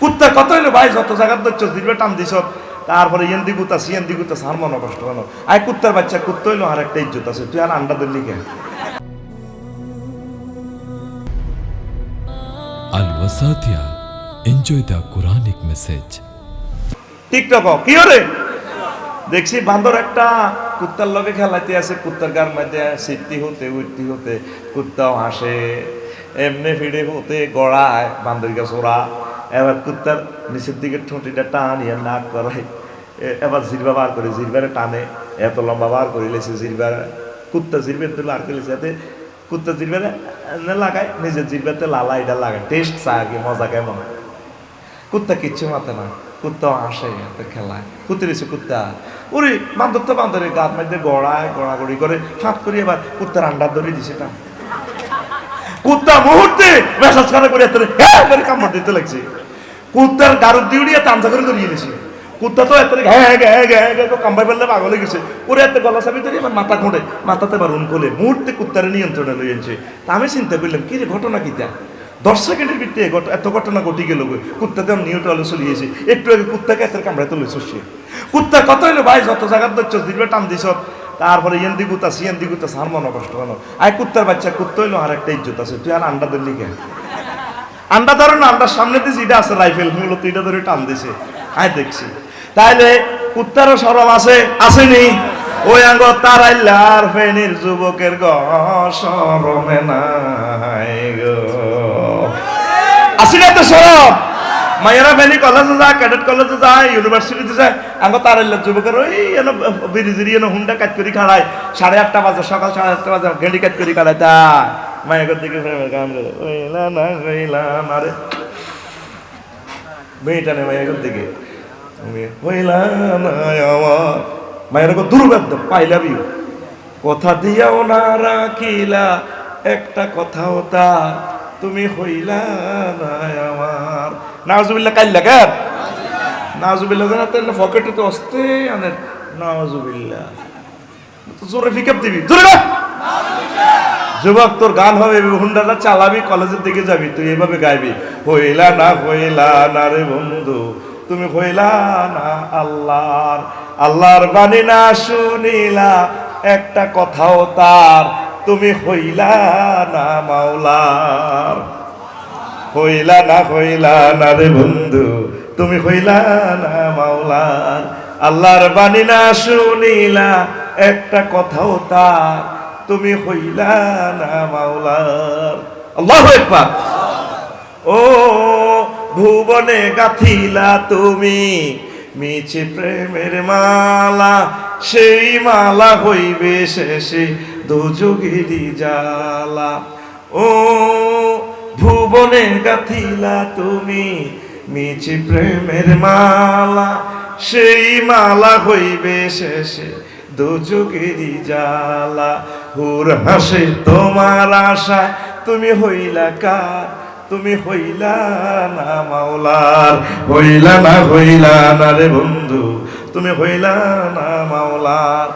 কুত্তার কত হইল ভাই যত জায়গার ধরছ দিবে টান দিছ তারপরে এন্দি কুত্তা সি এন্দি কুত্তা সার মনে কষ্ট কেন আই কুত্তার বাচ্চা কুত্তা হইল আর একটা ইজ্জত আছে তুই আর আন্ডা দিল্লি কে Al Wasatia. Enjoy the Quranic message. TikTok কি হরে দেখছি বান্দর একটা কুত্তার লগে খেলাইতে আছে কুত্তার গার মধ্যে সিদ্ধি হতে উঠতি হতে কুত্তাও হাসে এমনি ফিরে হতে গড়ায় বান্দরিকা সোরা এবার কুত্তার নিচের দিকে ঠোঁটিটা টান টানিয়ে নাক করায় এ- এবার জিরবা বার করে জিরবারে টানে। এত লম্বা বার করে লেছে জিরবা কুত্তা জিরবের তো বার করে যাতে কুত্তা জিরবারে লাগায়, নিজের জিরবাতে লালা এটা লাগায়। টেস্ট আর কি মজা কেমন? কুত্তা কিচ্ছু মাতে না। কুত্তা আসে এত খেলায়। কুত্তে রয়েছে কুত্তা। ওরে, বান্দর তো বান্দরের গাত মধ্যে গড়ায়, গড়াগড়ি করে ফাঁত করে এবার কুত্তার আন্ডার ধরে দিছে টা কুত্তা মুহূর্তে মেসাজ করে করে এত হ্যাঁ করে কামড় দিতে লাগছে। কুত্তার গারুর দিউড়িয়া তামসা করে ধরিয়ে দিছে কুত্তা তো এত হ্যাঁ হ্যাঁ হ্যাঁ কামড়াই ফেললে পাগল হয়ে গেছে। ওরে এত গলা চাবি ধরে এবার মাথা খুঁড়ে। মাথাতে এবার উন কোলে মুহূর্তে কুত্তারে নিয়ন্ত্রণে লই আনছে। তা আমি চিন্তা করলাম, কি রে ঘটনা কি তা? দশ সেকেন্ডের ভিত্তিতে এত ঘটনা ঘটি গেল কুত্তাতে আমি নিউট্রালে চলিয়েছি একটু আগে কুত্তাকে এত কামড়াতে লইছ সে। কুত্তার কত হইল, ভাই, যত জায়গার ধরছ দিবে টান দিছ। তারপরে এন্দি কুত্তা সি এন্দি কুত্তা সার মনে কষ্ট কেন আই কুত্তার বাচ্চা, কুত্তা হইল আর একটা ইজ্জত আছে। তুই আর আন্ডা দিল্লি কে আন্ডা ধরো না, আন্ডার সামনে দিছি এটা আছে রাইফেল মূলত এটা ধরে টান দিছে। আয় দেখছি। তাইলে কুত্তারও সরম আছে আসেনি ওই আঙ্গ তারাইলার ফেনির যুবকের গ সরমে নাই গো। আসি না তো সরম মায়েরা ফেনি কলেজে যায় ক্যাডেট কলেজে যায় ইউনিভার্সিটিতে যায়। আঙ্গ তারাইলার যুবকের ওই এনো বিরিজিরি এনো হুন্ডা কাজ করি খাড়ায়। সাড়ে আটটা বাজে, সকাল সাড়ে আটটা বাজে গেড়ি কাজ করি খাড়ায়। তা মায়ের দিকে ফেরার কাম রে ওইলা না ওইলা না রে। মেয়েটা নেই মায়ের দিকে। হইলা না আমার। মায়ের দুর্বেদ্য পাইলা বিউ কথা দিয়াও না, রাখিলা, একটা কথাও তা। তুমি হইলা না আমার। নাজুবিল্লা কাইল্লা কেন নাজুবিল্লা জানা তাহলে পকেটে তো অস্তে আনে নাজুবিল্লা তো জোরে পিকআপ দিবি। জোরে! যুবক, তোর গান হবে হুন্ডাটা চালাবি কলেজের দিকে যাবি, তুই এভাবে গাইবি, হইলা না হইলা না রে বন্ধু, তুমি হইলা না আল্লাহর আল্লাহর বাণী না শুনিলা, একটা কথাও তার, তুমি হইলা না মাওলার। হইলা না হইলা না রে বন্ধু? তুমি হইলা না মাওলার আল্লাহর বাণী না শুনিলা, একটা কথাও তার। তুমি হইলা না মাওলার আল্লাহ একবার ও ভুবনে গাথিলা তুমি, মিছে প্রেমের মালা, সেই মালা হইবে শেষে দুযোগেরই জালা ও ভুবনে গাথিলা তুমি, মিছে প্রেমের মালা, সেই মালা হইবে শেষে দুযোগেরই জালা হুর হাসে তোমার আশা, তুমি হইলা কার? তুমি হইলা না মাওলার? হইলা না হইলা না রে বন্ধু, তুমি হইলা না মাওলার।